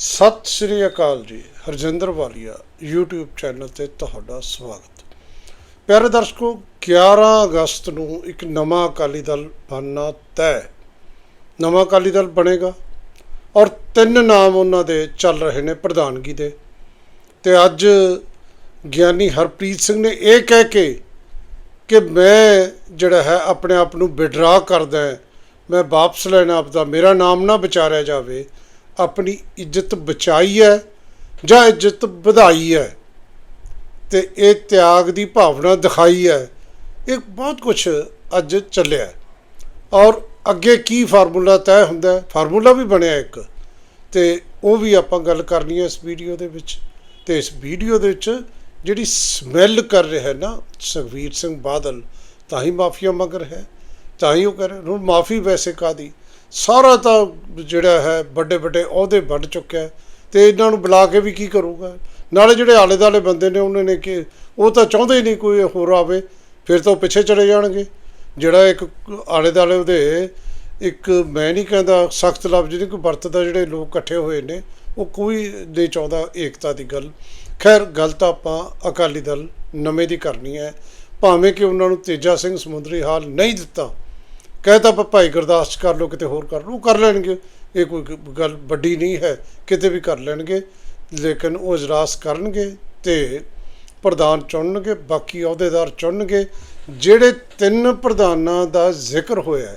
ਸਤਿ ਸ੍ਰੀ ਅਕਾਲ ਜੀ, ਹਰਜਿੰਦਰ ਵਾਲੀਆ, YouTube channel ਤੇ ਤੁਹਾਡਾ ਸਵਾਗਤ। ਪਿਆਰੇ ਦਰਸ਼ਕੋ 11 ਅਗਸਤ ਨੂੰ ਇੱਕ ਨਵਾਂ ਅਕਾਲੀ ਦਲ ਬਣਨਾ ਤੈਅ। ਨਵਾਂ ਅਕਾਲੀ ਦਲ ਬਣੇਗਾ ਔਰ ਤਿੰਨ ਨਾਮ ਉਹਨਾਂ ਦੇ ਚੱਲ ਰਹੇ ਨੇ ਪ੍ਰਧਾਨਗੀ ਦੇ। ਤੇ ਅੱਜ ਗਿਆਨੀ ਹਰਪ੍ਰੀਤ ਸਿੰਘ ਨੇ ਇਹ ਕਹਿ ਕੇ ਕਿ ਮੈਂ ਜਿਹੜਾ ਹੈ ਆਪਣੇ ਆਪ ਨੂੰ ਵਿਡਰਾ ਕਰਦਾ ਮੈਂ ਵਾਪਸ ਲੈਣਾ ਆਪਦਾ, ਮੇਰਾ ਨਾਮ ਨਾ ਵਿਚਾਰਿਆ ਜਾਵੇ ਆਪਣੀ ਇੱਜ਼ਤ ਬਚਾਈ ਹੈ ਜਾਂ ਇੱਜ਼ਤ ਵਧਾਈ ਹੈ ਤੇ ਇਹ ਤਿਆਗ ਦੀ ਭਾਵਨਾ ਦਿਖਾਈ ਹੈ। ਇਹ ਬਹੁਤ ਕੁਝ ਅੱਜ ਚੱਲਿਆ ਔਰ ਅੱਗੇ ਕੀ ਫਾਰਮੂਲਾ ਤੈਅ ਹੁੰਦਾ ਫਾਰਮੂਲਾ ਵੀ ਬਣਿਆ ਇੱਕ ਤੇ ਉਹ ਵੀ ਆਪਾਂ ਗੱਲ ਕਰਨੀ ਹੈ ਇਸ ਵੀਡੀਓ ਦੇ ਵਿੱਚ। ਤੇ ਇਸ ਵੀਡੀਓ ਦੇ ਵਿੱਚ ਜਿਹੜੀ ਸਮੈਲ ਕਰ ਰਿਹਾ ਹੈ ਨਾ ਸੁਖਵੀਰ ਸਿੰਘ ਬਾਦਲ, ਤਾਂ ਹੀ ਮਾਫੀਆ ਮੰਗ ਰਿਹਾ ਹੈ, ਤਾਂ ਹੀ ਉਹ ਕਰ ਰਿਹਾ ਹੁਣ ਮਾਫੀ ਵੈਸੇ ਕਾਦੀ ਸਾਰਾ ਤਾਂ ਜਿਹੜਾ ਹੈ ਵੱਡੇ ਵੱਡੇ ਅਹੁਦੇ ਵੱਢ ਚੁੱਕਿਆ ਹੈ ਤੇ ਇਹਨਾਂ ਨੂੰ ਬੁਲਾ ਕੇ ਵੀ ਕੀ ਕਰੂਗਾ? ਨਾਲੇ ਜਿਹੜੇ ਆਲੇ ਦਾਲੇ ਬੰਦੇ ਨੇ, ਉਹਨਾਂ ਨੇ ਕਿ ਉਹ ਤਾਂ ਚਾਹੁੰਦੇ ਹੀ ਨਹੀਂ ਕੋਈ ਹੋਰ ਆਵੇ, ਫਿਰ ਤਾਂ ਉਹ ਪਿੱਛੇ ਚਲੇ ਜਾਣਗੇ। ਜਿਹੜਾ ਇੱਕ ਆਲੇ ਦਾਲੇ ਉਹਦੇ ਇੱਕ ਮੈਂ ਨਹੀਂ ਕਹਿੰਦਾ ਸਖਤ ਲਫ਼ਜ਼ ਨਹੀਂ ਕੋਈ ਵਰਤਦਾ ਜਿਹੜੇ ਲੋਕ ਇਕੱਠੇ ਹੋਏ ਨੇ, ਉਹ ਕੋਈ ਨਹੀਂ ਚਾਹੁੰਦਾ ਏਕਤਾ ਦੀ ਗੱਲ। ਖੈਰ, ਗੱਲ ਤਾਂ ਆਪਾਂ ਅਕਾਲੀ ਦਲ ਨਵੇਂ ਦੀ ਕਰਨੀ ਹੈ। ਭਾਵੇਂ ਕਿ ਉਹਨਾਂ ਨੂੰ ਤੇਜਾ ਸਿੰਘ ਸਮੁੰਦਰੀ ਹਾਲ ਨਹੀਂ ਦਿੱਤਾ ਕਹਿਤਾ ਆਪਾਂ ਭਾਈ ਗੁਰਦਾਸ 'ਚ ਕਰ ਲਓ, ਕਿਤੇ ਹੋਰ ਕਰ ਲਓ, ਉਹ ਕਰ ਲੈਣਗੇ। ਇਹ ਕੋਈ ਗੱਲ ਵੱਡੀ ਨਹੀਂ ਹੈ, ਕਿਤੇ ਵੀ ਕਰ ਲੈਣਗੇ, ਲੇਕਿਨ ਉਹ ਇਜਲਾਸ ਕਰਨਗੇ ਤੇ ਪ੍ਰਧਾਨ ਚੁਣਨਗੇ, ਬਾਕੀ ਅਹੁਦੇਦਾਰ ਚੁਣਨਗੇ। ਜਿਹੜੇ ਤਿੰਨ ਪ੍ਰਧਾਨਾਂ ਦਾ ਜ਼ਿਕਰ ਹੋਇਆ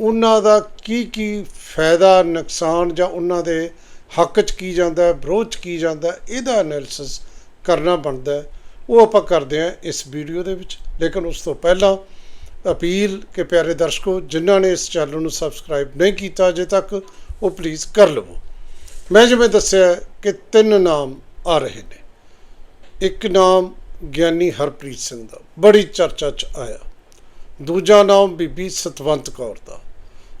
ਉਹਨਾਂ ਦਾ ਕੀ ਕੀ ਫਾਇਦਾ, ਨੁਕਸਾਨ ਜਾਂ ਉਹਨਾਂ ਦੇ ਹੱਕ 'ਚ ਕੀ ਜਾਂਦਾ ਵਿਰੋਧ 'ਚ ਕੀ ਜਾਂਦਾ ਇਹਦਾ ਐਨਾਲਿਸਿਸ ਕਰਨਾ ਬਣਦਾ ਉਹ ਆਪਾਂ ਕਰਦੇ ਹਾਂ ਇਸ ਵੀਡੀਓ ਦੇ ਵਿੱਚ, ਲੇਕਿਨ ਉਸ ਤੋਂ ਪਹਿਲਾਂ ਅਪੀਲ ਕਿ ਪਿਆਰੇ ਦਰਸ਼ਕੋ, ਜਿਨ੍ਹਾਂ ਨੇ ਇਸ ਚੈਨਲ ਨੂੰ ਸਬਸਕ੍ਰਾਈਬ ਨਹੀਂ ਕੀਤਾ ਅਜੇ ਤੱਕ, ਉਹ ਪਲੀਜ਼ ਕਰ ਲਵੋ। ਮੈਂ ਜਿਵੇਂ ਦੱਸਿਆ ਕਿ ਤਿੰਨ ਨਾਮ ਆ ਰਹੇ ਨੇ। ਇੱਕ ਨਾਮ ਗਿਆਨੀ ਹਰਪ੍ਰੀਤ ਸਿੰਘ ਦਾ, ਬੜੀ ਚਰਚਾ 'ਚ ਆਇਆ। ਦੂਜਾ ਨਾਮ ਬੀਬੀ ਸਤਵੰਤ ਕੌਰ ਦਾ।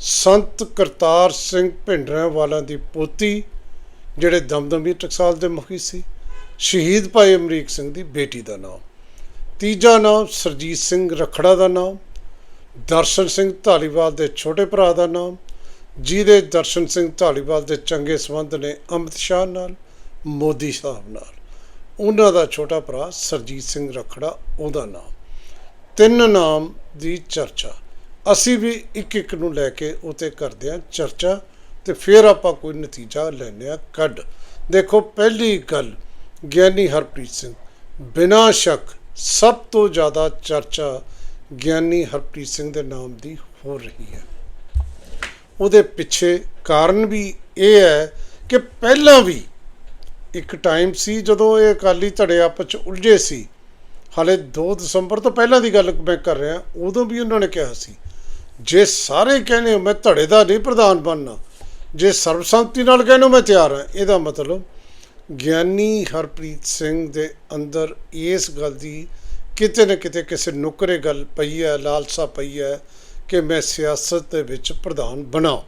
ਸੰਤ ਕਰਤਾਰ ਸਿੰਘ ਭਿੰਡਰਾਂ ਵਾਲਾਂ ਦੀ ਪੋਤੀ, ਜਿਹੜੇ ਦਮਦਮੀ ਟਕਸਾਲ ਦੇ ਮੁਖੀ ਸੀ। ਸ਼ਹੀਦ ਭਾਈ ਅਮਰੀਕ ਸਿੰਘ ਦੀ ਬੇਟੀ ਦਾ ਨਾਮ। ਤੀਜਾ ਨਾਮ ਸਰਜੀਤ ਸਿੰਘ ਰਖੜਾ ਦਾ ਨਾਮ। ਦਰਸ਼ਨ ਸਿੰਘ ਧਾਲੀਵਾਲ ਦੇ ਛੋਟੇ ਭਰਾ ਦਾ ਨਾਮ, ਜਿਹਦੇ ਦਰਸ਼ਨ ਸਿੰਘ ਧਾਲੀਵਾਲ ਦੇ ਚੰਗੇ ਸੰਬੰਧ ਨੇ ਅਮਿਤ ਸ਼ਾਹ ਨਾਲ, ਮੋਦੀ ਸਾਹਿਬ ਨਾਲ। ਉਹਨਾਂ ਦਾ ਛੋਟਾ ਭਰਾ ਸਰਜੀਤ ਸਿੰਘ ਰਖੜਾ, ਉਹਦਾ ਨਾਮ। ਤਿੰਨ ਨਾਮ ਦੀ ਚਰਚਾ। ਅਸੀਂ ਵੀ ਇੱਕ ਇੱਕ ਨੂੰ ਲੈ ਕੇ ਉਤੇ ਕਰਦੇ ਹਾਂ ਚਰਚਾ ਤੇ ਫਿਰ ਆਪਾਂ ਕੋਈ ਨਤੀਜਾ ਲੈਣੇ ਆ ਕੱਢ। ਦੇਖੋ, ਪਹਿਲੀ ਗੱਲ ਗਿਆਨੀ ਹਰਪ੍ਰੀਤ ਸਿੰਘ। ਬਿਨਾਂ ਸ਼ੱਕ ਸਭ ਤੋਂ ਜ਼ਿਆਦਾ ਚਰਚਾ ਗਿਆਨੀ ਹਰਪ੍ਰੀਤ ਸਿੰਘ ਦੇ ਨਾਮ ਦੀ ਹੋ ਰਹੀ ਹੈ। ਉਹਦੇ ਪਿੱਛੇ ਕਾਰਨ ਵੀ ਇਹ ਹੈ ਕਿ ਪਹਿਲਾਂ ਵੀ ਇੱਕ ਟਾਈਮ ਸੀ ਜਦੋਂ ਇਹ ਅਕਾਲੀ ਧੜੇ ਆਪਸ ਚ ਉਲਝੇ ਸੀ। ਹਾਲੇ 2 ਦਸੰਬਰ ਤੋਂ ਪਹਿਲਾਂ ਦੀ ਗੱਲ ਮੈਂ ਕਰ ਰਿਹਾ, ਉਦੋਂ ਵੀ ਉਹਨਾਂ ਨੇ ਕਿਹਾ ਸੀ, ਜੇ ਸਾਰੇ ਕਹਿੰਦੇ ਮੈਂ ਧੜੇ ਦਾ ਨਹੀਂ ਪ੍ਰਧਾਨ ਬਣਨਾ, ਜੇ ਸਰਬਸੰਮਤੀ ਨਾਲ ਕਹਿੰਦੇ ਮੈਂ ਤਿਆਰ ਹਾਂ। ਇਹਦਾ ਮਤਲਬ ਗਿਆਨੀ ਹਰਪ੍ਰੀਤ ਸਿੰਘ ਦੇ ਅੰਦਰ ਇਸ ਗੱਲ ਦੀ ਕਿਤੇ ਨਾ ਕਿਤੇ ਕਿਸੇ ਨੁਕਰੇ ਗੱਲ ਪਈ ਹੈ ਲਾਲਸਾ ਪਈ ਹੈ ਕਿ ਮੈਂ ਸਿਆਸਤ ਦੇ ਵਿੱਚ ਪ੍ਰਧਾਨ ਬਣਾ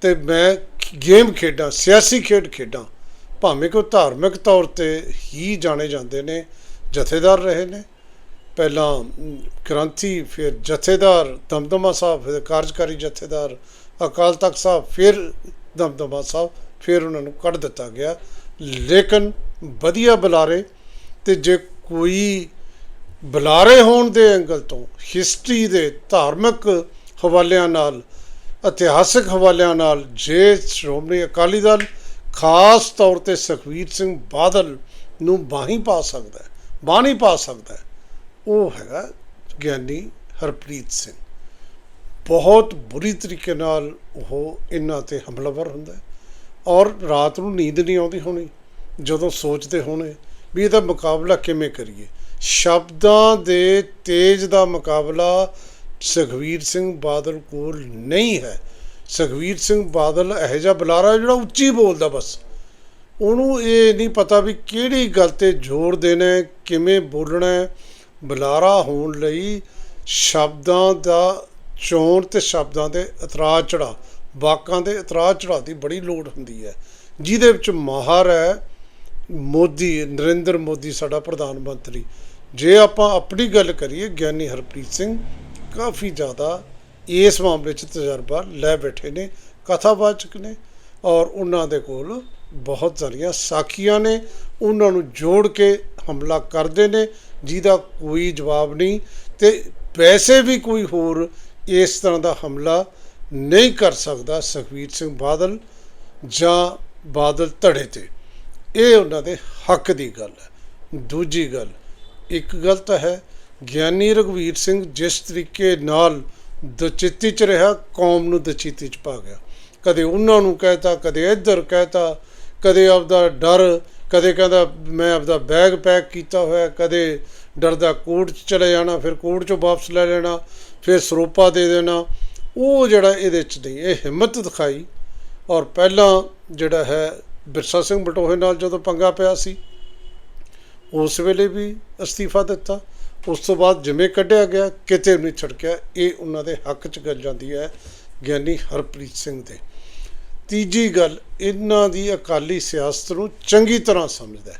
ਤੇ ਮੈਂ ਗੇਮ ਖੇਡਾਂ ਸਿਆਸੀ ਖੇਡ ਖੇਡਾਂ ਭਾਵੇਂ ਕਿ ਉਹ ਧਾਰਮਿਕ ਤੌਰ ਤੇ ਹੀ ਜਾਣੇ ਜਾਂਦੇ ਨੇ ਜਥੇਦਾਰ ਰਹੇ ਨੇ। ਪਹਿਲਾਂ ਅਮ, ਕ੍ਰਾਂਤੀ ਫਿਰ ਜਥੇਦਾਰ ਦਮਦਮਾ ਸਾਹਿਬ ਫਿਰ ਕਾਰਜਕਾਰੀ ਜਥੇਦਾਰ ਅਕਾਲ ਤਖਤ ਸਾਹਿਬ ਫਿਰ ਦਮਦਮਾ ਸਾਹਿਬ ਫਿਰ ਉਹਨਾਂ ਨੂੰ ਕੱਢ ਦਿੱਤਾ ਗਿਆ। ਲੇਕਿਨ ਵਧੀਆ ਬੁਲਾਰੇ ਤੇ ਜੇ ਕੋਈ ਬੁਲਾਰੇ ਹੋਣ ਦੇ ਐਂਗਲ ਤੋਂ ਹਿਸਟਰੀ ਦੇ ਧਾਰਮਿਕ ਹਵਾਲਿਆਂ ਨਾਲ, ਇਤਿਹਾਸਿਕ ਹਵਾਲਿਆਂ ਨਾਲ ਜੇ ਸ਼੍ਰੋਮਣੀ ਅਕਾਲੀ ਦਲ, ਖਾਸ ਤੌਰ ਤੇ ਸੁਖਵੀਰ ਸਿੰਘ ਬਾਦਲ ਨੂੰ ਬਾਹੀਂ ਪਾ ਸਕਦਾ ਹੈ, ਬਾਣੀ ਪਾ ਸਕਦਾ ਹੈ, ਉਹ ਹੈਗਾ ਗਿਆਨੀ ਹਰਪ੍ਰੀਤ ਸਿੰਘ। ਬਹੁਤ ਬੁਰੀ ਤਰੀਕੇ ਨਾਲ ਉਹ ਇਹਨਾਂ ਤੇ ਹਮਲਾਵਰ ਹੁੰਦਾ ਔਰ ਰਾਤ ਨੂੰ ਨੀਂਦ ਨਹੀਂ ਆਉਂਦੀ ਹੋਣੀ, ਜਦੋਂ ਸੋਚਦੇ ਹੋਣੇ ਵੀ ਇਹਦਾ ਮੁਕਾਬਲਾ ਕਿਵੇਂ ਕਰੀਏ। ਸ਼ਬਦਾਂ ਦੇ ਤੇਜ ਦਾ ਮੁਕਾਬਲਾ ਸੁਖਵੀਰ ਸਿੰਘ ਬਾਦਲ ਕੋਲ ਨਹੀਂ ਹੈ। ਸੁਖਵੀਰ ਸਿੰਘ ਬਾਦਲ ਇਹੋ ਜਿਹਾ ਬੁਲਾਰਾ ਜਿਹੜਾ ਉੱਚੀ ਬੋਲਦਾ ਬਸ। ਉਹਨੂੰ ਇਹ ਨਹੀਂ ਪਤਾ ਵੀ ਕਿਹੜੀ ਗੱਲ ਤੇ ਜ਼ੋਰ ਦੇਣਾ ਕਿਵੇਂ ਬੋਲਣਾ ਬੁਲਾਰਾ ਹੋਣ ਲਈ ਸ਼ਬਦਾਂ ਦਾ ਚੋਣ ਤੇ ਸ਼ਬਦਾਂ ਦੇ ਇਤਰਾਜ਼ ਚੜਾ ਵਾਕਾਂ ਦੇ ਇਤਰਾਜ਼ ਚੜਾ ਦੀ ਬੜੀ ਲੋੜ ਹੁੰਦੀ ਹੈ। ਜਿਹਦੇ ਵਿੱਚ ਮਾਹਰ ਹੈ ਮੋਦੀ, ਨਰਿੰਦਰ ਮੋਦੀ, ਸਾਡਾ ਪ੍ਰਧਾਨ ਮੰਤਰੀ। ਜੇ ਆਪਾਂ ਆਪਣੀ ਗੱਲ ਕਰੀਏ, ਗਿਆਨੀ ਹਰਪ੍ਰੀਤ ਸਿੰਘ ਕਾਫੀ ਜ਼ਿਆਦਾ ਇਸ ਮਾਮਲੇ 'ਚ ਤਜਰਬਾ ਲੈ ਬੈਠੇ ਨੇ, ਕਥਾਵਾਚਕ ਨੇ ਔਰ ਉਹਨਾਂ ਦੇ ਕੋਲ ਬਹੁਤ ਸਾਰੀਆਂ ਸਾਖੀਆਂ ਨੇ। ਉਹਨਾਂ ਨੂੰ ਜੋੜ ਕੇ ਹਮਲਾ ਕਰਦੇ ਨੇ, ਜਿਹਦਾ ਕੋਈ ਜਵਾਬ ਨਹੀਂ ਤੇ ਵੈਸੇ ਵੀ ਕੋਈ ਹੋਰ ਇਸ ਤਰ੍ਹਾਂ ਦਾ ਹਮਲਾ ਨਹੀਂ ਕਰ ਸਕਦਾ ਸੁਖਬੀਰ ਸਿੰਘ ਬਾਦਲ ਜਾਂ ਬਾਦਲ ਧੜੇ ਤੇ। ਇਹ ਉਹਨਾਂ ਦੇ ਹੱਕ ਦੀ ਗੱਲ ਹੈ। ਦੂਜੀ ਗੱਲ ਇੱਕ ਗੱਲ ਤਾਂ ਹੈ, ਗਿਆਨੀ ਰਘਵੀਰ ਸਿੰਘ ਜਿਸ ਤਰੀਕੇ ਨਾਲ ਦਚਿੱਤੀ ਚ ਰਿਹਾ, ਕੌਮ ਨੂੰ ਦਚਿੱਤੀ ਚ ਪਾ ਗਿਆ। ਕਦੇ ਉਹਨਾਂ ਨੂੰ ਕਹਿਤਾ, ਕਦੇ ਇੱਧਰ ਕਹਿਤਾ, ਕਦੇ ਆਪਦਾ ਡਰ, ਕਦੇ ਕਹਿੰਦਾ, ਮੈਂ ਆਪਦਾ ਬੈਗ ਪੈਕ ਕੀਤਾ ਹੋਇਆ, ਕਦੇ ਡਰਦਾ ਕੋਰਟ 'ਚ ਚਲੇ ਜਾਣਾ, ਫਿਰ ਕੋਰਟ 'ਚੋਂ ਵਾਪਸ ਲੈ ਲੈਣਾ, ਫਿਰ ਸਰੋਪਾ ਦੇ ਦੇਣਾ। ਉਹ ਜਿਹੜਾ ਇਹਦੇ 'ਚ ਨਹੀਂ, ਇਹ ਹਿੰਮਤ ਦਿਖਾਈ ਔਰ ਪਹਿਲਾਂ ਜਿਹੜਾ ਹੈ, ਬਿਰਸਾ ਸਿੰਘ ਬਟੋਹੇ ਨਾਲ ਜਦੋਂ ਪੰਗਾ ਪਿਆ ਸੀ ਉਸ ਵੇਲੇ ਵੀ ਅਸਤੀਫਾ ਦਿੱਤਾ। ਉਸ ਤੋਂ ਬਾਅਦ ਜਿਵੇਂ ਕੱਢਿਆ ਗਿਆ, ਕਿਤੇ ਨਹੀਂ ਛੜਕਿਆ। ਇਹ ਉਹਨਾਂ ਦੇ ਹੱਕ 'ਚ ਗੱਲ ਜਾਂਦੀ ਹੈ ਗਿਆਨੀ ਹਰਪ੍ਰੀਤ ਸਿੰਘ ਦੇ। ਤੀਜੀ ਗੱਲ, ਇਹਨਾਂ ਦੀ ਅਕਾਲੀ ਸਿਆਸਤ ਨੂੰ ਚੰਗੀ ਤਰ੍ਹਾਂ ਸਮਝਦਾ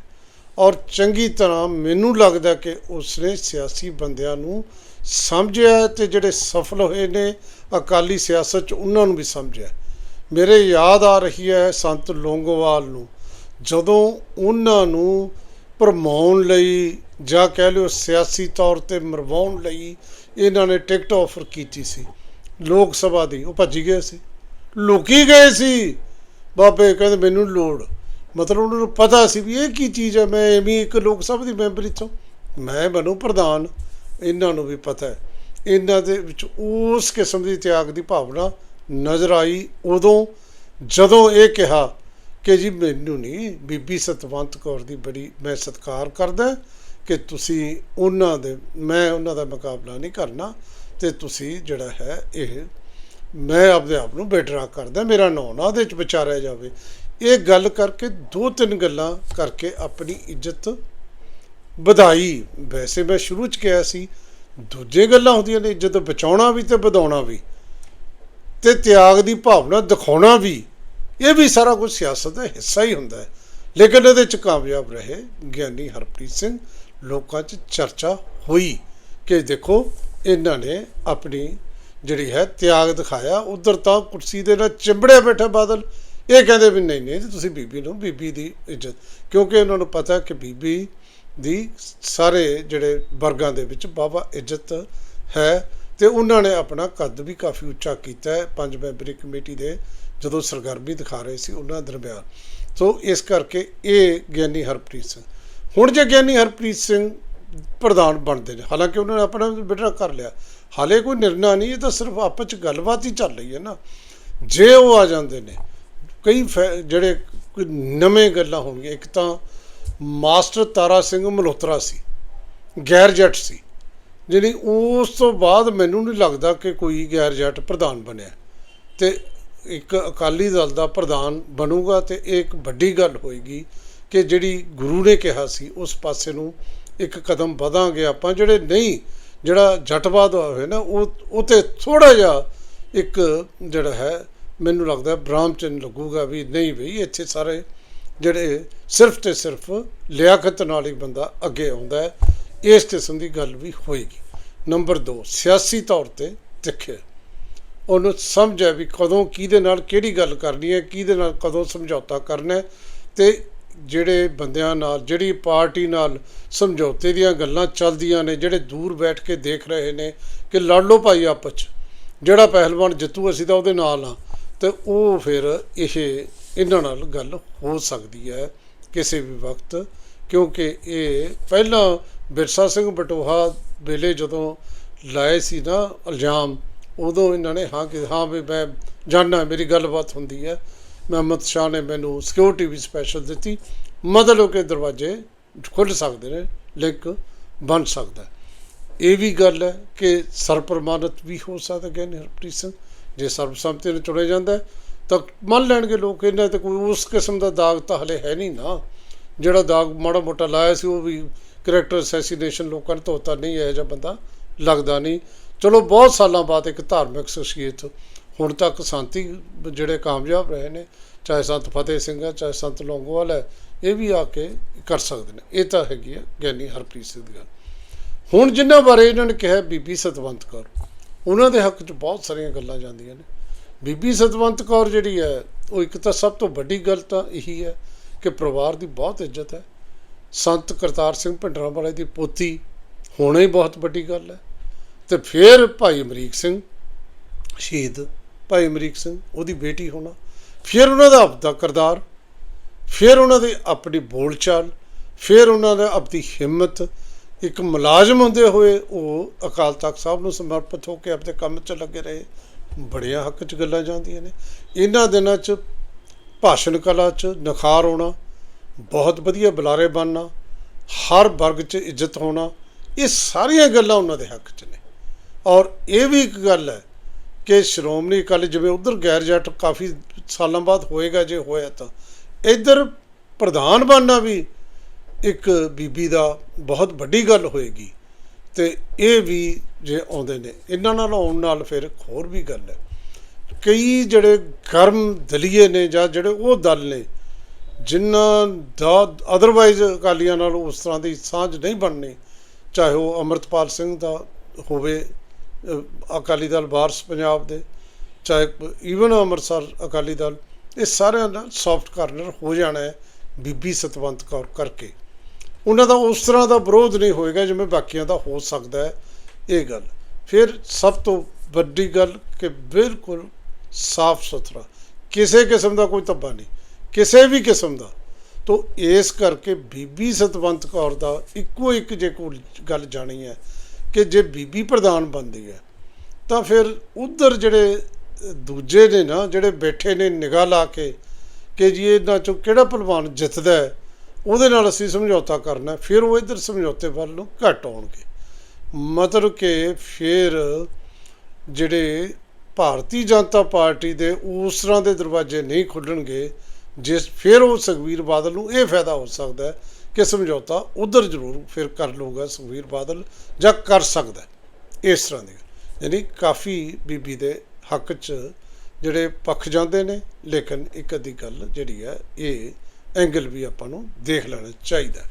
ਔਰ ਚੰਗੀ ਤਰ੍ਹਾਂ ਮੈਨੂੰ ਲੱਗਦਾ ਕਿ ਉਸਨੇ ਸਿਆਸੀ ਬੰਦਿਆਂ ਨੂੰ ਸਮਝਿਆ ਹੈ ਤੇ ਜਿਹੜੇ ਸਫਲ ਹੋਏ ਨੇ, ਅਕਾਲੀ ਸਿਆਸਤ 'ਚ ਉਹਨਾਂ ਨੂੰ ਵੀ ਸਮਝਿਆ ਮੇਰੇ ਯਾਦ ਆ ਰਹੀ ਹੈ ਸੰਤ ਲੋਂਗੋਵਾਲ ਨੂੰ। ਜਦੋਂ ਉਹਨਾਂ ਨੂੰ ਭਰਮਾਉਣ ਲਈ ਜਾਂ ਕਹਿ ਲਿਓ ਸਿਆਸੀ ਤੌਰ ਤੇ ਮਰਵਾਉਣ ਲਈ ਇਹਨਾਂ ਨੇ ਟਿਕਟ ਆਫਰ ਕੀਤੀ ਸੀ। ਲੋਕ ਸਭਾ ਦੀ। ਉਹ ਭੱਜ ਗਏ ਸੀ। ਲੁਕੀ ਗਏ ਸੀ। ਬਾਬੇ ਕਹਿੰਦੇ, ਮੈਨੂੰ ਲੋੜ। ਮਤਲਬ ਉਹਨਾਂ ਨੂੰ ਪਤਾ ਸੀ ਵੀ ਇਹ ਕੀ ਚੀਜ਼ ਹੈ। ਮੈਂ ਐਵੇਂ ਇੱਕ ਲੋਕ ਸਭਾ ਦੀ ਮੈਂਬਰ ਇੱਥੋਂ। ਮੈਂ ਬਣੂ ਪ੍ਰਧਾਨ। ਇਹਨਾਂ ਨੂੰ ਵੀ ਪਤਾ ਹੈ। ਇਹਨਾਂ ਦੇ ਵਿੱਚ ਉਸ ਕਿਸਮ ਦੀ ਤਿਆਗ ਦੀ ਭਾਵਨਾ ਨਜ਼ਰ ਆਈ ਉਦੋਂ, ਜਦੋਂ ਇਹ ਕਿਹਾ ਕਿ ਜੀ ਮੈਨੂੰ ਨਹੀਂ, ਬੀਬੀ ਸਤਵੰਤ ਕੌਰ ਦੀ ਬੜੀ ਮੈਂ ਸਤਿਕਾਰ ਕਰਦਾ ਕਿ ਤੁਸੀਂ ਉਹਨਾਂ ਦੇ, ਮੈਂ ਉਹਨਾਂ ਦਾ ਮੁਕਾਬਲਾ ਨਹੀਂ ਕਰਨਾ ਤੇ ਤੁਸੀਂ ਜਿਹੜਾ ਹੈ ਇਹ ਮੈਂ ਆਪਦੇ ਆਪ ਨੂੰ ਬੇਟਰਾ ਕਰਦਾ, ਮੇਰਾ ਨਾਂ ਨਾ ਉਹਦੇ ਚ ਵਿਚਾਰਿਆ ਜਾਵੇ। ਇਹ ਗੱਲ ਕਰਕੇ ਦੋ ਤਿੰਨ ਗੱਲਾਂ ਕਰਕੇ ਆਪਣੀ ਇੱਜ਼ਤ ਵਧਾਈ। ਵੈਸੇ ਮੈਂ ਸ਼ੁਰੂ ਚ ਕਿਹਾ ਸੀ, ਦੂਜੇ ਗੱਲਾਂ ਹੁੰਦੀਆਂ ਨੇ, ਇੱਜ਼ਤ ਬਚਾਉਣਾ ਵੀ ਤੇ ਵਧਾਉਣਾ ਵੀ ਤੇ ਤਿਆਗ ਦੀ ਭਾਵਨਾ ਦਿਖਾਉਣਾ ਵੀ। ਇਹ ਵੀ ਸਾਰਾ ਕੁਝ ਸਿਆਸਤ ਦਾ ਹਿੱਸਾ ਹੀ ਹੁੰਦਾ ਹੈ। ਲੇਕਿਨ ਇਹਦੇ ਚ ਕਾਮਯਾਬ ਰਹੇ ਗਿਆਨੀ ਹਰਪ੍ਰੀਤ ਸਿੰਘ। ਲੋਕਾਂ 'ਚ ਚਰਚਾ ਹੋਈ ਕਿ ਦੇਖੋ, ਇਹਨਾਂ ਨੇ ਆਪਣੀ ਜਿਹੜੀ ਹੈ ਤਿਆਗ ਦਿਖਾਇਆ। ਉਧਰ ਤਾਂ ਕੁਰਸੀ ਦੇ ਨਾਲ ਚਿੰਬੜਿਆ ਬੈਠਾ ਬਾਦਲ। ਇਹ ਕਹਿੰਦੇ ਵੀ ਨਹੀਂ ਨਹੀਂ ਤੁਸੀਂ ਬੀਬੀ ਨੂੰ, ਬੀਬੀ ਦੀ ਇੱਜ਼ਤ। ਕਿਉਂਕਿ ਉਹਨਾਂ ਨੂੰ ਪਤਾ ਕਿ ਬੀਬੀ ਦੀ ਸਾਰੇ ਜਿਹੜੇ ਵਰਗਾਂ ਦੇ ਵਿੱਚ ਬਾਬਾ ਇੱਜ਼ਤ ਹੈ ਤੇ ਉਹਨਾਂ ਨੇ ਆਪਣਾ ਕੱਦ ਵੀ ਕਾਫੀ ਉੱਚਾ ਕੀਤਾ ਹੈ। ਪੰਜ ਮੈਂਬਰੀ ਕਮੇਟੀ ਦੇ ਜਦੋਂ ਸਰਗਰਮੀ ਦਿਖਾ ਰਹੇ ਸੀ ਉਹਨਾਂ ਦਰਮਿਆਨ। ਸੋ ਇਸ ਕਰਕੇ ਇਹ ਗਿਆਨੀ ਹਰਪ੍ਰੀਤ ਸਿੰਘ। ਹੁਣ ਜੇ ਗਿਆਨੀ ਹਰਪ੍ਰੀਤ ਸਿੰਘ ਪ੍ਰਧਾਨ ਬਣਦੇ ਨੇ, ਹਾਲਾਂਕਿ ਉਹਨਾਂ ਨੇ ਆਪਣਾ ਬਿਟਰਾ ਕਰ ਲਿਆ। ਹਾਲੇ ਕੋਈ ਨਿਰਣਾ ਨਹੀਂ, ਇਹ ਤਾਂ ਸਿਰਫ ਆਪਸ ਚ ਗੱਲਬਾਤ ਹੀ ਚੱਲ ਰਹੀ ਹੈ ਨਾ। ਜੇ ਉਹ ਆ ਜਾਂਦੇ ਨੇ, ਕਈ ਫੈ- ਜਿਹੜੇ ਕੋਈ ਨਵੇਂ ਗੱਲਾਂ ਹੋਣਗੀਆਂ, ਇੱਕ ਤਾਂ ਮਾਸਟਰ ਤਾਰਾ ਸਿੰਘ ਮਲਹੋਤਰਾ ਸੀ, ਗੈਰ ਜੱਟ ਸੀ, ਜਿਹੜੀ ਉਸ ਤੋਂ ਬਾਅਦ ਮੈਨੂੰ ਨਹੀਂ ਲੱਗਦਾ ਕਿ ਕੋਈ ਗੈਰ ਜੱਟ ਪ੍ਰਧਾਨ ਬਣਿਆ। ਤੇ ਇੱਕ ਅਕਾਲੀ ਦਲ ਦਾ ਪ੍ਰਧਾਨ ਬਣੂਗਾ ਤੇ ਇਹ ਇੱਕ ਵੱਡੀ ਗੱਲ ਹੋਏਗੀ ਕਿ ਜਿਹੜੀ ਗੁਰੂ ਨੇ ਕਿਹਾ ਸੀ, ਉਸ ਪਾਸੇ ਨੂੰ ਇੱਕ ਕਦਮ ਵਧਾਂਗੇ ਆਪਾਂ। ਜਿਹੜੇ ਨਹੀਂ, ਜਿਹੜਾ ਜੱਟਵਾਦ ਹੋਵੇ ਨਾ, ਉਹ ਉਹ ਤੇ ਥੋੜਾ ਜਿਹਾ ਇੱਕ ਜਿਹੜਾ ਹੈ, ਮੈਨੂੰ ਲੱਗਦਾ ਬ੍ਰਾਹਮਚੰਦ ਲੱਗੂਗਾ ਵੀ ਨਹੀਂ ਬਈ, ਇੱਥੇ ਸਾਰੇ ਜਿਹੜੇ ਸਿਰਫ ਤੇ ਸਿਰਫ ਲਿਆਕਤ ਨਾਲ ਹੀ ਬੰਦਾ ਅੱਗੇ ਆਉਂਦਾ ਹੈ। ਇਸ ਕਿਸਮ ਦੀ ਗੱਲ ਵੀ ਹੋਏਗੀ। ਨੰਬਰ 2 ਸਿਆਸੀ ਤੌਰ ਤੇ ਤਿੱਖੇ। ਉਹਨੂੰ ਸਮਝ ਹੈ ਵੀ ਕਦੋਂ ਕਿਹਦੇ ਨਾਲ ਕਿਹੜੀ ਗੱਲ ਕਰਨੀ ਹੈ, ਕਿਹਦੇ ਨਾਲ ਕਦੋਂ ਸਮਝੌਤਾ ਕਰਨਾ ਅਤੇ ਜਿਹੜੇ ਬੰਦਿਆਂ ਨਾਲ, ਜਿਹੜੀ ਪਾਰਟੀ ਨਾਲ ਸਮਝੌਤੇ ਦੀਆਂ ਗੱਲਾਂ ਚੱਲਦੀਆਂ ਨੇ, ਜਿਹੜੇ ਦੂਰ ਬੈਠ ਕੇ ਦੇਖ ਰਹੇ ਨੇ ਕਿ ਲੜ ਲਓ ਭਾਈ ਆਪਸ 'ਚ, ਜਿਹੜਾ ਪਹਿਲਵਾਨ ਜਿੱਤੂ ਅਸੀਂ ਤਾਂ ਉਹਦੇ ਨਾਲ ਆ ਤੇ ਉਹ ਫਿਰ ਇਹ, ਇਹਨਾਂ ਨਾਲ ਗੱਲ ਹੋ ਸਕਦੀ ਹੈ ਕਿਸੇ ਵੀ ਵਕਤ, ਕਿਉਂਕਿ ਇਹ ਪਹਿਲਾਂ ਬਿਰਸਾ ਸਿੰਘ ਬਟੋਹਾ ਵੇਲੇ ਜਦੋਂ ਲਾਏ ਸੀ ਨਾ ਇਲਜ਼ਾਮ ਉਦੋਂ ਇਹਨਾਂ ਨੇ, ਹਾਂ ਕਿ, ਹਾਂ ਵੀ ਮੈਂ ਜਾਣਦਾ ਮੇਰੀ ਗੱਲਬਾਤ ਹੁੰਦੀ ਹੈ। ਮਹਿਮਦ ਸ਼ਾਹ ਨੇ ਮੈਨੂੰ ਸਿਕਿਉਰਿਟੀ ਵੀ ਸਪੈਸ਼ਲ ਦਿੱਤੀ। ਮਤਲਬ ਕਿ ਦਰਵਾਜ਼ੇ ਖੁੱਲ ਸਕਦੇ ਨੇ ਲਿੰਕ ਬਣ ਸਕਦਾ ਇਹ ਵੀ ਗੱਲ ਹੈ ਕਿ ਸਰਪ੍ਰਮਾਨਤ ਵੀ ਹੋ ਸਕਦਾ ਗਿਆਨੀ ਹਰਪ੍ਰੀਤ ਸਿੰਘ। ਜੇ ਸਰਬਸੰਮਤੀ ਨਾਲ ਚੁਣਿਆ ਜਾਂਦਾ ਤਾਂ ਮੰਨ ਲੈਣਗੇ ਲੋਕ, ਇਹਨਾਂ ਤੇ ਕੋਈ ਉਸ ਕਿਸਮ ਦਾ ਦਾਗ ਤਾਂ ਹਲੇ ਹੈ ਨਹੀਂ ਨਾ। ਜਿਹੜਾ ਦਾਗ ਮਾੜਾ ਮੋਟਾ ਲਾਇਆ ਸੀ, ਉਹ ਵੀ ਕਰੈਕਟਰ ਅਸੈਸੀਨੇਸ਼ਨ ਲੋਕਾਂ ਨੇ ਧੋਤਾ ਨਹੀਂ, ਇਹੋ ਜਿਹਾ ਬੰਦਾ ਲੱਗਦਾ ਨਹੀਂ। ਚਲੋ, ਬਹੁਤ ਸਾਲਾਂ ਬਾਅਦ ਇੱਕ ਧਾਰਮਿਕ ਸ਼ਖਸੀਅਤ ਹੁਣ ਤੱਕ ਸੰਤੀ ਜਿਹੜੇ ਕਾਮਯਾਬ ਰਹੇ ਨੇ, ਚਾਹੇ ਸੰਤ ਫਤਿਹ ਸਿੰਘ ਹੈ ਚਾਹੇ ਸੰਤ ਲੌਂਗੋਵਾਲ ਹੈ ਇਹ ਵੀ ਆ ਕੇ ਕਰ ਸਕਦੇ ਨੇ। ਇਹ ਤਾਂ ਹੈਗੀ ਹੈ ਗਿਆਨੀ ਹਰਪ੍ਰੀਤ ਸਿੰਘ ਦੀ ਗੱਲ। ਹੁਣ ਜਿਨ੍ਹਾਂ ਬਾਰੇ ਇਹਨਾਂ ਨੇ ਕਿਹਾ, ਬੀਬੀ ਸਤਵੰਤ ਕੌਰ। ਉਹਨਾਂ ਦੇ ਹੱਕ 'ਚ ਬਹੁਤ ਸਾਰੀਆਂ ਗੱਲਾਂ ਜਾਂਦੀਆਂ ਨੇ। ਬੀਬੀ ਸਤਵੰਤ ਕੌਰ ਜਿਹੜੀ ਹੈ ਉਹ ਇੱਕ ਤਾਂ ਸਭ ਤੋਂ ਵੱਡੀ ਗੱਲ ਤਾਂ ਇਹੀ ਹੈ ਕਿ ਪਰਿਵਾਰ ਦੀ ਬਹੁਤ ਇੱਜ਼ਤ ਹੈ। ਸੰਤ ਕਰਤਾਰ ਸਿੰਘ ਭਿੰਡਰਾਂ ਵਾਲੇ ਦੀ ਪੋਤੀ, ਹੋਣਾ ਹੀ ਬਹੁਤ ਵੱਡੀ ਗੱਲ ਹੈ। ਤੇ ਫਿਰ ਭਾਈ ਅਮਰੀਕ ਸਿੰਘ, ਸ਼ਹੀਦ ਭਾਈ ਅਮਰੀਕ ਸਿੰਘ, ਉਹਦੀ ਬੇਟੀ ਹੋਣਾ, ਫਿਰ ਉਹਨਾਂ ਦਾ ਆਪਦਾ ਕਰਦਾਰ, ਫਿਰ ਉਹਨਾਂ ਦੀ ਆਪਣੀ ਬੋਲਚਾਲ, ਫਿਰ ਉਹਨਾਂ ਦਾ ਆਪਣੀ ਹਿੰਮਤ, ਇੱਕ ਮੁਲਾਜ਼ਮ ਹੁੰਦੇ ਹੋਏ ਉਹ ਅਕਾਲ ਤਖਤ ਸਾਹਿਬ ਨੂੰ ਸਮਰਪਿਤ ਹੋ ਕੇ ਆਪਣੇ ਕੰਮ 'ਚ ਲੱਗੇ ਰਹੇ। ਬੜਿਆਂ ਹੱਕ 'ਚ ਗੱਲਾਂ ਜਾਂਦੀਆਂ ਨੇ। ਇਹਨਾਂ ਦਿਨਾਂ 'ਚ ਭਾਸ਼ਣ ਕਲਾ 'ਚ ਨਖਾਰ ਹੋਣਾ, ਬਹੁਤ ਵਧੀਆ ਬੁਲਾਰੇ ਬਣਨਾ, ਹਰ ਵਰਗ 'ਚ ਇੱਜ਼ਤ ਹੋਣਾ, ਇਹ ਸਾਰੀਆਂ ਗੱਲਾਂ ਉਹਨਾਂ ਦੇ ਹੱਕ 'ਚ ਨੇ। ਔਰ ਇਹ ਵੀ ਇੱਕ ਗੱਲ ਹੈ ਕਿ ਸ਼੍ਰੋਮਣੀ ਅਕਾਲੀ ਜਿਵੇਂ ਉਧਰ ਗੈਰ ਜੱਟ ਕਾਫੀ ਸਾਲਾਂ ਬਾਅਦ ਹੋਏਗਾ ਜੇ ਹੋਇਆ ਤਾਂ। ਇੱਧਰ ਪ੍ਰਧਾਨ ਬਣਨਾ ਵੀ ਇੱਕ ਬੀਬੀ ਦਾ ਬਹੁਤ ਵੱਡੀ ਗੱਲ ਹੋਏਗੀ। ਤੇ ਇਹ ਵੀ ਜੇ ਆਉਂਦੇ ਨੇ, ਇਹਨਾਂ ਨਾਲ ਆਉਣ ਨਾਲ ਫਿਰ ਇੱਕ ਹੋਰ ਵੀ ਗੱਲ ਹੈ। ਕਈ ਜਿਹੜੇ ਗਰਮ ਦਲੀਏ ਨੇ ਜਾਂ ਜਿਹੜੇ ਉਹ ਦਲ ਨੇ, ਜਿਨ੍ਹਾਂ ਦਾ ਅਦਰਵਾਈਜ਼ ਅਕਾਲੀਆਂ ਨਾਲ ਉਸ ਤਰ੍ਹਾਂ ਦੀ ਸਾਂਝ ਨਹੀਂ ਬਣਨੀ, ਚਾਹੇ ਉਹ ਅਮਰਤਪਾਲ ਸਿੰਘ ਦਾ ਹੋਵੇ ਅਕਾਲੀ ਦਲ ਵਾਰਸ ਪੰਜਾਬ ਦੇ, ਚਾਹੇ ਈਵਨ ਅੰਮ੍ਰਿਤਸਰ ਅਕਾਲੀ ਦਲ, ਇਹ ਸਾਰਿਆਂ ਦਾ ਸੌਫਟ ਕਾਰਨਰ ਹੋ ਜਾਣਾ ਹੈ ਬੀਬੀ ਸਤਵੰਤ ਕੌਰ ਕਰਕੇ। ਉਹਨਾਂ ਦਾ ਉਸ ਤਰ੍ਹਾਂ ਦਾ ਵਿਰੋਧ ਨਹੀਂ ਹੋਏਗਾ ਜਿਵੇਂ ਬਾਕੀਆਂ ਦਾ ਹੋ ਸਕਦਾ ਹੈ ਇਹ ਗੱਲ। ਫਿਰ ਸਭ ਤੋਂ ਵੱਡੀ ਗੱਲ ਕਿ ਬਿਲਕੁਲ ਸਾਫ਼ ਸੁਥਰਾ, ਕਿਸੇ ਕਿਸਮ ਦਾ ਕੋਈ ਧੱਬਾ ਨਹੀਂ, ਕਿਸੇ ਵੀ ਕਿਸਮ ਦਾ। ਤੋ ਇਸ ਕਰਕੇ ਬੀਬੀ ਸਤਵੰਤ ਕੌਰ ਦਾ ਇੱਕੋ ਇੱਕ ਜੇ ਕੋਈ ਗੱਲ ਜਾਣੀ ਹੈ ਕਿ ਜੇ ਬੀਬੀ ਪ੍ਰਧਾਨ ਬਣਦੀ ਹੈ, ਤਾਂ ਫਿਰ ਉਧਰ ਜਿਹੜੇ ਦੂਜੇ ਨੇ ਨਾ, ਜਿਹੜੇ ਬੈਠੇ ਨੇ ਨਿਗਾਹ ਲਾ ਕੇ ਕਿ ਜੀ ਇਹਨਾਂ ਚੋਂ ਕਿਹੜਾ ਪਹਿਲਵਾਨ ਜਿੱਤਦਾ ਹੈ, ਉਹਦੇ ਨਾਲ ਅਸੀਂ ਸਮਝੌਤਾ ਕਰਨਾ ਫਿਰ ਉਹ ਇਧਰ ਸਮਝੌਤੇ ਵੱਲ ਨੂੰ ਘਟ ਆਉਣਗੇ। ਮਤਲਬ ਕਿ ਫਿਰ ਜਿਹੜੇ ਭਾਰਤੀ ਜਨਤਾ ਪਾਰਟੀ ਦੇ ਉਸ ਤਰ੍ਹਾਂ ਦੇ ਦਰਵਾਜ਼ੇ ਨਹੀਂ ਖੁੱਲਣਗੇ, ਜਿਸ, ਫਿਰ ਉਹ ਸੁਖਵੀਰ ਬਾਦਲ ਨੂੰ ਇਹ ਫਾਇਦਾ ਹੋ ਸਕਦਾ ਕਿ ਸਮਝੌਤਾ ਉਧਰ ਜ਼ਰੂਰ ਫਿਰ ਕਰ ਲਊਗਾ ਸੁਖਵੀਰ ਬਾਦਲ ਜਾਂ ਕਰ ਸਕਦਾ ਇਸ ਤਰ੍ਹਾਂ ਦੀ ਯਾਨੀ ਕਾਫੀ ਬੀਬੀ ਦੇ ਹੱਕ 'ਚ ਜਿਹੜੇ ਪੱਖ ਜਾਂਦੇ ਨੇ, ਲੇਕਿਨ ਇੱਕ ਅੱਧੀ ਗੱਲ ਜਿਹੜੀ ਹੈ, ਇਹ ਐਂਗਲ ਵੀ ਆਪਾਂ ਨੂੰ ਦੇਖ ਲੈਣਾ ਚਾਹੀਦਾ ਹੈ।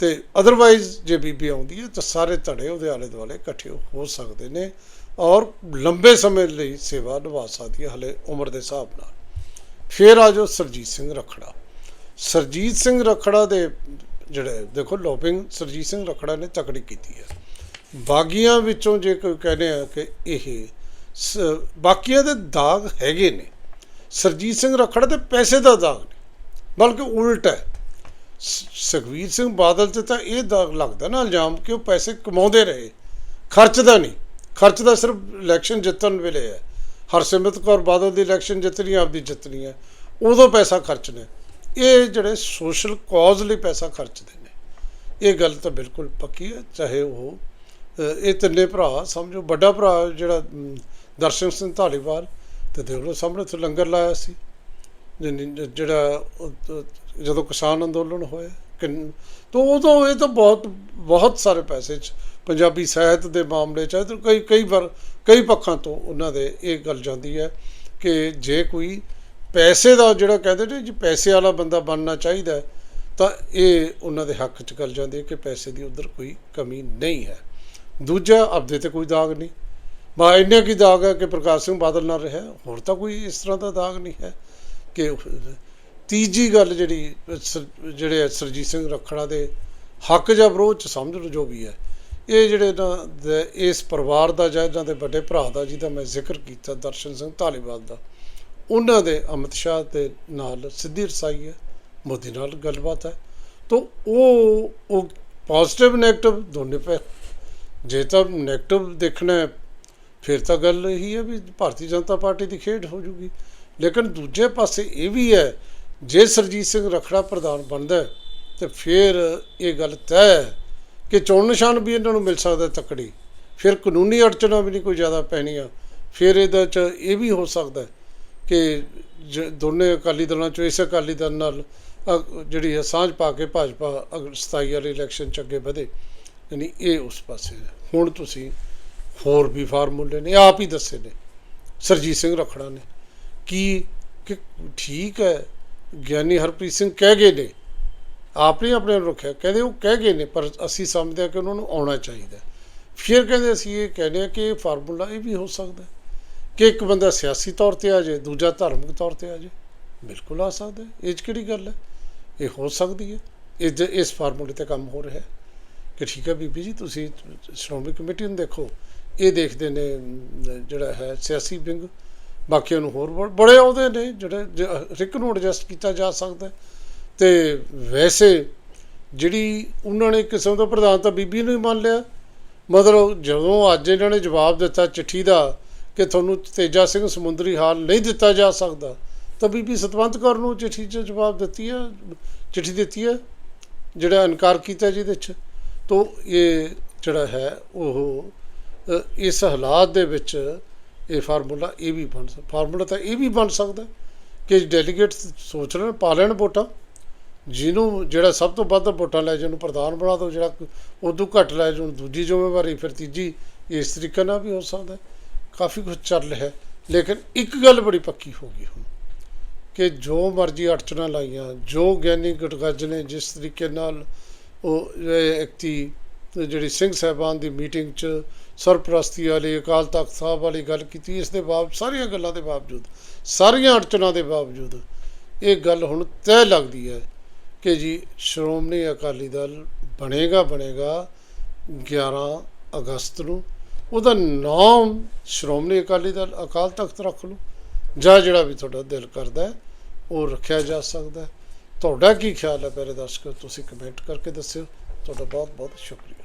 ਤੇ ਅਦਰਵਾਈਜ਼ ਜੇ ਬੀਬੀ ਆਉਂਦੀ ਹੈ, ਤਾਂ ਸਾਰੇ ਧੜੇ ਉਹਦੇ ਆਲੇ ਦੁਆਲੇ ਇਕੱਠੇ ਹੋ ਸਕਦੇ ਨੇ ਔਰ ਲੰਬੇ ਸਮੇਂ ਲਈ ਸੇਵਾ ਨਿਭਾ ਸਕਦੀ ਹੈ, ਹਲੇ ਉਮਰ ਦੇ ਹਿਸਾਬ ਨਾਲ। ਫਿਰ ਆ ਜਾਓ ਸਰਜੀਤ ਸਿੰਘ ਰਖੜਾ। ਸਰਜੀਤ ਸਿੰਘ ਰਖੜਾ ਦੇ ਜਿਹੜੇ, ਦੇਖੋ ਲੋਪਿੰਗ ਸਰਜੀਤ ਸਿੰਘ ਰਖੜਾ ਨੇ ਤਕੜੀ ਕੀਤੀ ਹੈ। ਬਾਗੀਆਂ ਵਿੱਚੋਂ ਜੇ ਕੋਈ ਕਹਿੰਦੇ ਆ ਕਿ ਇਹ ਸ- ਬਾਕੀਆਂ ਦੇ ਦਾਗ ਹੈਗੇ ਨੇ। ਸਰਜੀਤ ਸਿੰਘ ਰਖੜਾ ਤੇ ਪੈਸੇ ਦਾ ਦਾਗ ਨੇ, ਬਲਕਿ ਉਲਟ ਹੈ। ਸ- ਸੁਖਵੀਰ ਸਿੰਘ ਬਾਦਲ ਤੇ ਤਾਂ ਇਹ ਦਾਗ ਲੱਗਦਾ ਨਾ ਇਲਜ਼ਾਮ ਕਿ ਉਹ ਪੈਸੇ ਕਮਾਉਂਦੇ ਰਹੇ। ਖਰਚਦਾ ਨਹੀਂ। ਖਰਚਦਾ ਸਿਰਫ ਇਲੈਕਸ਼ਨ ਜਿੱਤਣ ਵੇਲੇ ਹੈ। ਹਰਸਿਮਰਤ ਕੌਰ ਬਾਦਲ ਦੀ ਇਲੈਕਸ਼ਨ ਜਿੱਤਣੀ, ਆਪਦੀ ਜਿੱਤਣੀ ਹੈ। ਉਦੋਂ ਪੈਸਾ ਖਰਚਣਾ ਇਹ ਜਿਹੜੇ ਸੋਸ਼ਲ ਕਾਜ਼ ਲਈ ਪੈਸਾ ਖਰਚਦੇ ਨੇ, ਇਹ ਗੱਲ ਤਾਂ ਬਿਲਕੁਲ ਪੱਕੀ ਹੈ, ਚਾਹੇ ਉਹ ਇਹ ਤਿੰਨੇ ਭਰਾ ਸਮਝੋ, ਵੱਡਾ ਭਰਾ ਜਿਹੜਾ ਦਰਸ਼ਨ ਸਿੰਘ ਧਾਲੀਵਾਲ ਤੇ ਦੇਖ ਲਓ ਸਾਹਮਣੇ ਤੋਂ ਲੰਗਰ ਲਾਇਆ ਸੀ ਜਿਹੜਾ ਜਦੋਂ ਕਿਸਾਨ ਅੰਦੋਲਨ ਹੋਇਆ, ਕਿੰਨ ਉਦੋਂ ਇਹ ਤਾਂ ਬਹੁਤ ਬਹੁਤ ਸਾਰੇ ਪੈਸੇ ਚ ਪੰਜਾਬੀ ਸਾਹਿਤ ਦੇ ਮਾਮਲੇ ਚ ਕਈ ਕਈ ਵਾਰ, ਕਈ ਪੱਖਾਂ ਤੋਂ ਉਹਨਾਂ ਦੇ ਇਹ ਗੱਲ ਜਾਂਦੀ ਹੈ ਕਿ ਜੇ ਕੋਈ ਪੈਸੇ ਦਾ ਜਿਹੜਾ ਕਹਿੰਦੇ ਨੇ ਜੀ ਪੈਸੇ ਵਾਲਾ ਬੰਦਾ ਬਣਨਾ ਚਾਹੀਦਾ ਤਾਂ ਇਹ ਉਹਨਾਂ ਦੇ ਹੱਕ 'ਚ ਗੱਲ ਜਾਂਦੀ ਹੈ ਕਿ ਪੈਸੇ ਦੀ ਉਧਰ ਕੋਈ ਕਮੀ ਨਹੀਂ ਹੈ। ਦੂਜਾ, ਆਪਦੇ ਤੇ ਕੋਈ ਦਾਗ ਨਹੀਂ। ਬਾ, ਇੰਨੇ ਕੀ ਦਾਗ ਹੈ ਕਿ ਪ੍ਰਕਾਸ਼ ਸਿੰਘ ਬਾਦਲ ਨਾਲ ਰਿਹਾ, ਹੋਰ ਤਾਂ ਕੋਈ ਇਸ ਤਰ੍ਹਾਂ ਦਾ ਦਾਗ ਨਹੀਂ ਹੈ ਕਿ ਤੀਜੀ ਗੱਲ ਜਿਹੜੀ ਸਰ- ਜਿਹੜੇ ਹੈ ਸਰਜੀਤ ਸਿੰਘ ਰੱਖੜਾ ਦੇ ਹੱਕ ਜਾਂ ਵਿਰੋਧ ਚ ਸਮਝ ਲਓ ਜੋ ਵੀ ਹੈ, ਇਹ ਜਿਹੜੇ ਨਾ ਦੇ- ਇਸ ਪਰਿਵਾਰ ਦਾ ਜਾਂ ਇਹਨਾਂ ਦੇ ਵੱਡੇ ਭਰਾ ਦਾ ਜਿਹਦਾ ਮੈਂ ਜ਼ਿਕਰ ਕੀਤਾ ਦਰਸ਼ਨ ਸਿੰਘ ਧਾਲੀਵਾਲ ਦਾ ਉਹਨਾਂ ਦੇ ਅਮਿਤ ਸ਼ਾਹ ਦੇ ਨਾਲ ਸਿੱਧੀ ਰਸਾਈ ਹੈ ਮੋਦੀ ਨਾਲ ਗੱਲਬਾਤ ਹੈ। ਤਾਂ ਉਹ ਉਹ ਪੋਜ਼ਿਟਿਵ 네ਗੇਟਿਵ ਦੋਨੇ ਪੈ ਜੇ ਤਾਂ 네ਗੇਟਿਵ ਦੇਖਣਾ ਫਿਰ ਤਾਂ ਗੱਲ ਇਹੀ ਹੈ ਵੀ ਭਾਰਤੀ ਜਨਤਾ ਪਾਰਟੀ ਦੀ ਖੇਡ ਹੋ ਜੂਗੀ। ਲੇਕਿਨ ਦੂਜੇ ਪਾਸੇ ਇਹ ਵੀ ਹੈ ਜੇ ਸਰਜੀਤ ਸਿੰਘ ਰਖੜਾ ਪ੍ਰਧਾਨ ਬਣਦਾ ਹੈ, ਤੇ ਫਿਰ ਇਹ ਗੱਲ ਤੈਅ ਹੈ ਕਿ ਚੋਣ ਨਿਸ਼ਾਨ ਵੀ ਇਹਨਾਂ ਨੂੰ ਮਿਲ ਸਕਦਾ ਤਕੜੀ। ਫਿਰ ਕਾਨੂੰਨੀ ਅੜਚਨਾਂ ਵੀ ਨਹੀਂ ਕੋਈ ਜ਼ਿਆਦਾ ਪੈਣੀਆਂ। ਫਿਰ ਇਹਦੇ ਚ ਇਹ ਵੀ ਹੋ ਸਕਦਾ ਕਿ ਜ- ਦੋਨੇ ਅਕਾਲੀ ਦਲਾਂ ਚੋਂ ਇਸ ਅਕਾਲੀ ਦਲ ਨਾਲ ਅ, ਜਿਹੜੀ ਹੈ ਸਾਂਝ ਪਾ ਕੇ ਭਾਜਪਾ ਅਗਰ 27 ਵਾਲੇ ਇਲੈਕਸ਼ਨ ਚ ਅੱਗੇ ਵਧੇ। ਯਾਨੀ ਇਹ ਉਸ ਪਾਸੇ ਹੁਣ ਤੁਸੀਂ ਹੋਰ ਵੀ ਫਾਰਮੂਲੇ ਨੇ ਆਪ ਹੀ ਦੱਸੇ ਨੇ। ਸਰਜੀਤ ਸਿੰਘ ਰਖੜਾ ਨੇ। ਕੀ ਕਿ ਠੀਕ ਹੈ ਗਿਆਨੀ ਹਰਪ੍ਰੀਤ ਸਿੰਘ ਕਹਿ ਗਏ ਨੇ। ਆਪ ਨੇ ਆਪਣੇ ਨੂੰ ਰੱਖਿਆ। ਕਹਿੰਦੇ ਉਹ ਕਹਿ ਗਏ ਨੇ ਪਰ ਅਸੀਂ ਸਮਝਦੇ ਹਾਂ ਕਿ ਉਹਨਾਂ ਨੂੰ ਆਉਣਾ ਚਾਹੀਦਾ ਫਿਰ ਕਹਿੰਦੇ ਅਸੀਂ ਇਹ ਕਹਿੰਦੇ ਹਾਂ ਕਿ ਇਹ ਫਾਰਮੂਲਾ ਇਹ ਵੀ ਹੋ ਸਕਦਾ ਕਿ ਇੱਕ ਬੰਦਾ ਸਿਆਸੀ ਤੌਰ ਤੇ ਆ ਜਾਏ, ਦੂਜਾ ਧਾਰਮਿਕ ਤੌਰ ਤੇ ਆ ਜਾਏ, ਬਿਲਕੁਲ ਆ ਸਕਦਾ ਇਹ 'ਚ ਕਿਹੜੀ ਗੱਲ ਹੈ? ਇਹ ਹੋ ਸਕਦੀ ਹੈ। ਇਹ 'ਚ- ਇਸ ਫਾਰਮੂਲੇ ਤੇ ਕੰਮ ਹੋ ਰਿਹਾ ਹੈ ਕਿ ਠੀਕ ਹੈ ਬੀਬੀ ਜੀ, ਤੁਸੀਂ ਸ਼੍ਰੋਮਣੀ ਕਮੇਟੀ ਨੂੰ ਦੇਖੋ। ਇਹ ਦੇਖਦੇ ਨੇ ਜਿਹੜਾ ਹੈ ਸਿਆਸੀ ਵਿੰਗ। ਬਾਕੀਆਂ ਨੂੰ ਹੋਰ ਬੜ- ਬੜੇ ਅਹੁਦੇ ਨੇ, ਜਿਹੜੇ ਜ- ਇੱਕ ਨੂੰ ਐਡਜਸਟ ਕੀਤਾ ਜਾ ਸਕਦਾ ਹੈ। ਤੇ ਵੈਸੇ ਜਿਹੜੀ ਉਹਨਾਂ ਨੇ ਕਿਸਮ ਦਾ ਪ੍ਰਧਾਨ ਤਾਂ ਬੀਬੀ ਨੂੰ ਹੀ ਮੰਨ ਲਿਆ। ਮਤਲਬ ਜਦੋਂ ਅੱਜ ਇਹਨਾਂ ਨੇ ਜਵਾਬ ਦਿੱਤਾ ਚਿੱਠੀ ਦਾ ਕਿ ਤੁਹਾਨੂੰ ਤੇਜਾ ਸਿੰਘ ਸਮੁੰਦਰੀ ਹਾਲ ਨਹੀਂ ਦਿੱਤਾ ਜਾ ਸਕਦਾ, ਤਾਂ ਬੀਬੀ ਸਤਵੰਤ ਕੌਰ ਨੂੰ ਚਿੱਠੀ 'ਚ ਜਵਾਬ ਦਿੱਤੀ ਹੈ, ਚਿੱਠੀ ਦਿੱਤੀ ਹੈ, ਜਿਹੜਾ ਇਨਕਾਰ ਕੀਤਾ ਜਿਹਦੇ 'ਚ, ਤੋ ਇਹ ਜਿਹੜਾ ਹੈ ਉਹ ਇਸ ਹਾਲਾਤ ਦੇ ਵਿੱਚ ਇਹ ਫਾਰਮੂਲਾ ਇਹ ਵੀ ਬਣ ਸਕਦਾ ਫਾਰਮੂਲਾ ਤਾਂ ਇਹ ਵੀ ਬਣ ਸਕਦਾ ਕਿ ਡੈਲੀਗੇਟ ਸੋਚ ਲੈਣ ਪਾ ਲੈਣ ਵੋਟਾਂ, ਜਿਹਨੂੰ ਜਿਹੜਾ ਸਭ ਤੋਂ ਵੱਧ ਵੋਟਾਂ ਲੈ ਜਿਹਨੂੰ ਪ੍ਰਧਾਨ ਬਣਾ ਦਿਓ ਜਿਹੜਾ ਉਦੋਂ ਘੱਟ ਲੈ ਜਿਹਨੂੰ ਦੂਜੀ ਜ਼ਿੰਮੇਵਾਰੀ, ਫਿਰ ਤੀਜੀ ਇਸ ਤਰੀਕੇ ਨਾਲ ਵੀ ਹੋ ਸਕਦਾ ਕਾਫੀ ਕੁਝ ਚੱਲ ਰਿਹਾ ਲੇਕਿਨ ਇੱਕ ਗੱਲ ਬੜੀ ਪੱਕੀ ਹੋ ਗਈ ਹੁਣ ਕਿ ਜੋ ਮਰਜ਼ੀ ਅੜਚਣਾ ਲਾਈਆਂ, ਜੋ ਗਿਆਨੀ ਗਟਗੱਜ ਨੇ ਜਿਸ ਤਰੀਕੇ ਨਾਲ ਉਹ, ਇਹ ਇਕਤੀ ਜਿਹੜੀ ਸਿੰਘ ਸਾਹਿਬਾਨ ਦੀ ਮੀਟਿੰਗ 'ਚ ਸਰਪ੍ਰਸਤੀ ਵਾਲੀ, ਅਕਾਲ ਤਖਤ ਸਾਹਿਬ ਵਾਲੀ ਗੱਲ ਕੀਤੀ, ਇਸ ਦੇ ਬਾਵਜੂਦ ਸਾਰੀਆਂ ਗੱਲਾਂ ਦੇ ਬਾਵਜੂਦ, ਸਾਰੀਆਂ ਅੜਚਣਾ ਦੇ ਬਾਵਜੂਦ ਇਹ ਗੱਲ ਹੁਣ ਤੈਅ ਲੱਗਦੀ ਹੈ ਕਿ ਜੀ ਸ਼੍ਰੋਮਣੀ ਅਕਾਲੀ ਦਲ ਬਣੇਗਾ ਬਣੇਗਾ 11 ਅਗਸਤ ਨੂੰ ਉਹਦਾ ਨਾਮ ਸ਼੍ਰੋਮਣੀ ਅਕਾਲੀ ਦਲ ਅਕਾਲ ਤਖਤ ਰੱਖ ਲਓ, ਜਾਂ ਜਿਹੜਾ ਵੀ ਤੁਹਾਡਾ ਦਿਲ ਕਰਦਾ ਉਹ ਰੱਖਿਆ ਜਾ ਸਕਦਾ ਤੁਹਾਡਾ ਕੀ ਖਿਆਲ ਹੈ? ਪਿਆਰੇ ਦਰਸ਼ਕੋ ਤੁਸੀਂ ਕਮੈਂਟ ਕਰਕੇ ਦੱਸਿਓ। ਤੁਹਾਡਾ ਬਹੁਤ ਬਹੁਤ ਸ਼ੁਕਰੀਆ।